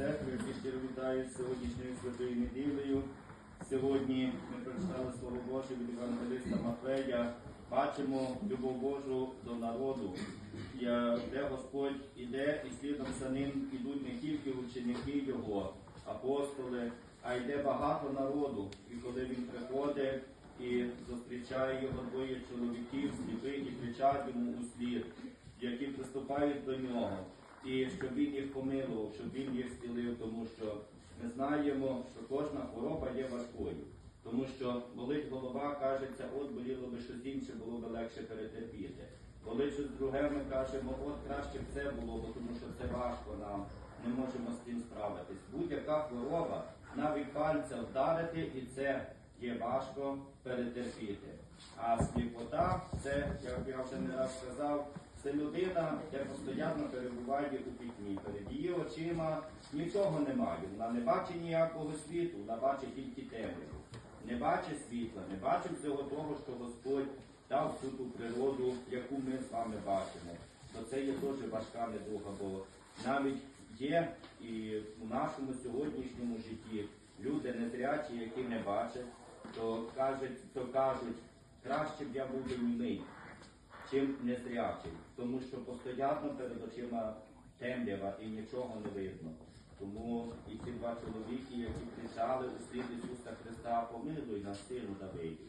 церкви, які щиро вітають з сьогоднішньою святою неділею. Сьогодні ми прочитали Слово Боже від Євангелиста Матвея. Бачимо любов Божу до народу, де Господь іде і слідом за ним ідуть не тільки ученики Його, апостоли, а йде багато народу. І коли він приходить і зустрічає його двоє чоловіків, сліпих і кричать йому у слід, які приступають до нього, і щоб він їх помилував, щоб він їх зцілив, тому що ми знаємо, що кожна хвороба є важкою. Тому що болить голова, кажеться, от боліло би щось інше, було би легше перетерпіти. Болить щось друге, ми кажемо, от краще б це було, бо тому що це важко нам, не можемо з цим справитись. Будь-яка хвороба, навіть пальця вдарити, і це є важко перетерпіти. А сліпота, це, як я вже не раз сказав, це людина, яка постійно перебуває у пітьмі. Перед її очима нічого немає. Вона не бачить ніякого світу, вона бачить тільки темряву. Не бачить світла, не бачить всього того, що Господь дав всю ту природу, яку ми з вами бачимо. То це є дуже важка недуга, бо навіть є і у нашому сьогоднішньому житті люди незрячі, які не бачать, то кажуть, то кажуть, краще б я був німий, чим незрячий, тому що постійно перед очима темрява і нічого не видно. Тому і ці два чоловіки, які кричали у слід Ісуса Христа, помилуй нас, сину Давидів.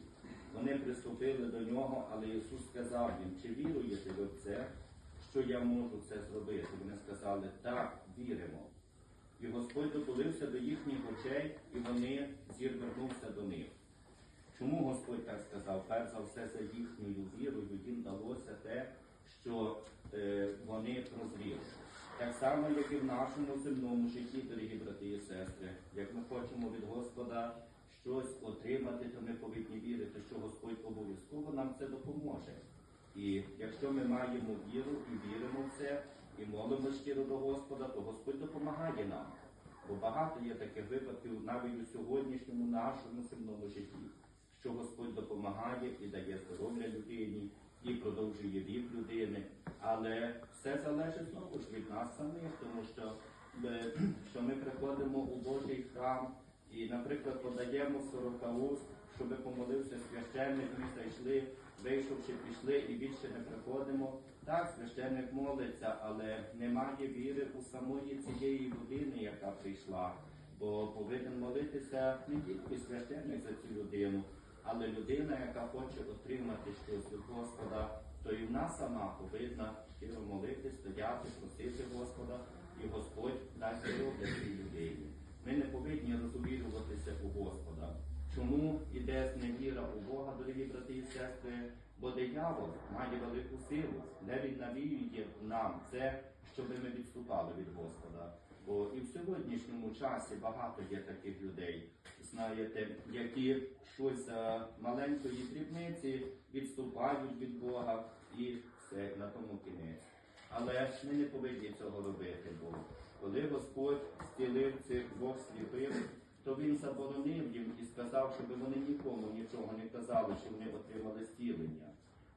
Вони приступили до нього, але Ісус сказав їм, чи віруєте ви в це, що я можу це зробити? Вони сказали, так, віримо. І Господь дотулився до їхніх очей, і вони зірвернувся до них. Чому Господь так сказав? Перш за все, за їхньою вірою їм далося те, що е, вони прозріли. Так само, як і в нашому земному житті, дорогі брати і сестри, як ми хочемо від Господа щось отримати, то ми повинні вірити, що Господь обов'язково нам це допоможе. І якщо ми маємо віру і віримо в це, і молимо щиро до Господа, то Господь допомагає нам. Бо багато є таких випадків навіть у сьогоднішньому нашому земному житті, що Господь допомагає і дає здоров'я людині, і продовжує вік людини. Але все залежить знову ж від нас самих, тому що, е, що ми приходимо у Божий храм і, наприклад, подаємо сорокауст, щоб помолився священник, ми зайшли, вийшовши, пішли і більше не приходимо. Так, священник молиться, але немає віри у самої цієї людини, яка прийшла. Бо повинен молитися не тільки священник за цю людину, але людина, яка хоче отримати щось від Господа, то і вона сама повинна щиро молити, стояти, просити Господа, і Господь дасть здоров'я цій людині. Ми не повинні розувірюватися у Господа. Чому іде зневіра у Бога, дорогі брати і сестри? Бо диявол має велику силу, де він навіює нам це, щоб ми відступали від Господа. Бо і в сьогоднішньому часі багато є таких людей, знаєте, які щось за маленької дрібниці відступають від Бога і все на тому кінець. Але ми не повинні цього робити, бо коли Господь зцілив цих двох сліпих, то він заборонив їм і сказав, щоб вони нікому нічого не казали, що вони отримали зцілення.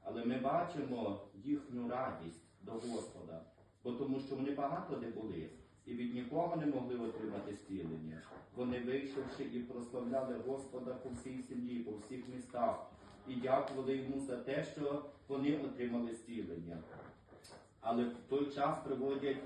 Але ми бачимо їхню радість до Господа, бо тому що вони багато де були і від нікого не могли отримати зцілення. Вони вийшовши і прославляли Господа по всій сім'ї, по всіх містах, і дякували йому за те, що вони отримали зцілення. Але в той час приводять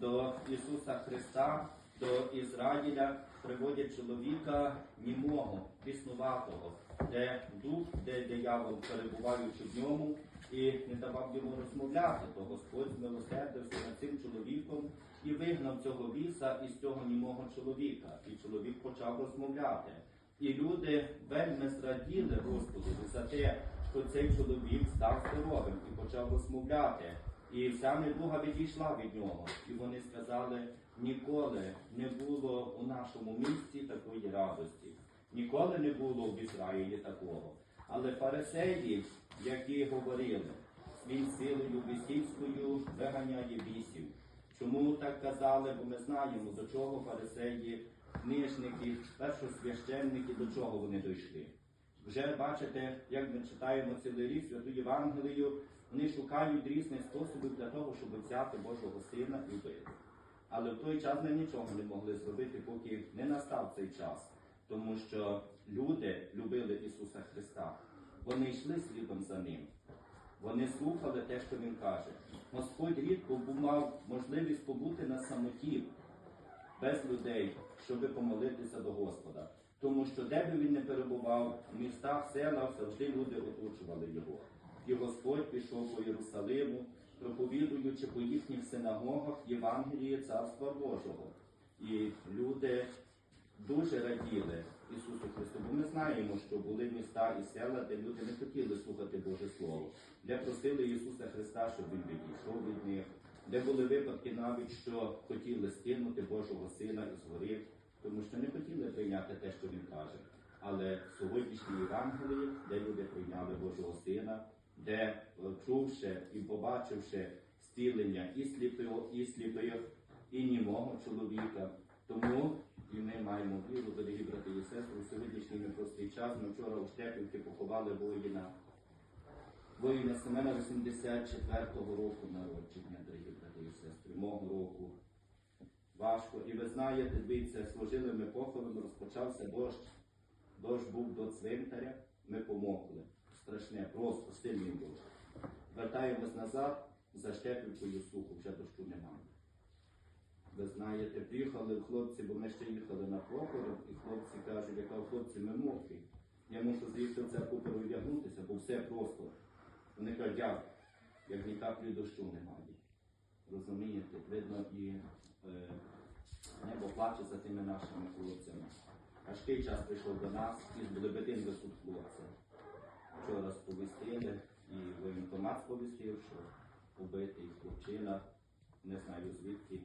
до Ісуса Христа, до Ізраїля, приводять чоловіка німого, піснуватого, де дух, де диявол, перебуваючи в ньому, і не давав йому розмовляти, то Господь змилосердився над цим чоловіком і вигнав цього біса із цього німого чоловіка. І чоловік почав розмовляти. І люди вельми зраділи Господу за те, що цей чоловік став здоровим і почав розмовляти. І вся недуга відійшла від нього. І вони сказали, ніколи не було у нашому місті такої радості. Ніколи не було в Ізраїлі такого. Але фарисеї, які говорили, він силою бісівською виганяє бісів. Чому так казали? Бо ми знаємо, до чого фарисеї, книжники, першосвященники, до чого вони дійшли. Вже бачите, як ми читаємо цілий рік святу Євангелію, вони шукають різних способів для того, щоб взяти Божого Сина і вбити. Але в той час ми нічого не могли зробити, поки не настав цей час. Тому що люди любили Ісуса Христа. Вони йшли слідом за ним. Вони слухали те, що він каже. Господь рідко мав можливість побути на самоті без людей, щоб помолитися до Господа. Тому що де би він не перебував, в містах, селах, завжди люди оточували його. І Господь пішов по Єрусалиму, проповідуючи по їхніх синагогах Євангеліє Царства Божого. І люди дуже раділи Ісусу Христу, бо ми знаємо, що були міста і села, де люди не хотіли слухати Боже Слово, де просили Ісуса Христа, щоб Він відійшов від них, де були випадки навіть, що хотіли скинути Божого Сина із гори, тому що не хотіли прийняти те, що Він каже. Але сьогоднішні Євангелії, де люди прийняли Божого Сина, де е, чувши і побачивши зцілення і сліпого, і сліпих, і німого чоловіка. Тому і ми маємо віру, дорогі брати і сестри, у сьогоднішній непростий час. Ми вчора у Штепівці поховали воїна, воїна Семена 84-го року народження, дорогі брати і сестри, мого року. Важко. І ви знаєте, дивіться, служили ми похорон, розпочався дощ. Дощ був до цвинтаря, ми помокли. Страшне, просто сильний дощ. Вертаємось назад, за Штепівкою сухо, вже дощу немає. Ви знаєте, приїхали хлопці, бо ми ще їхали на похорон, і хлопці кажуть, яка хлопці, ми мокрі. Я мушу заїхати в церкву переодягнутися, бо все просто. Вони кажуть, як, як ні каплі дощу немає. Розумієте, видно і е, небо плаче за тими нашими хлопцями. Важкий час прийшов до нас, і з Лебедин везуть хлопця. Вчора сповістили, і воєнкомат сповістив, що убитий хлопчина, не знаю звідки,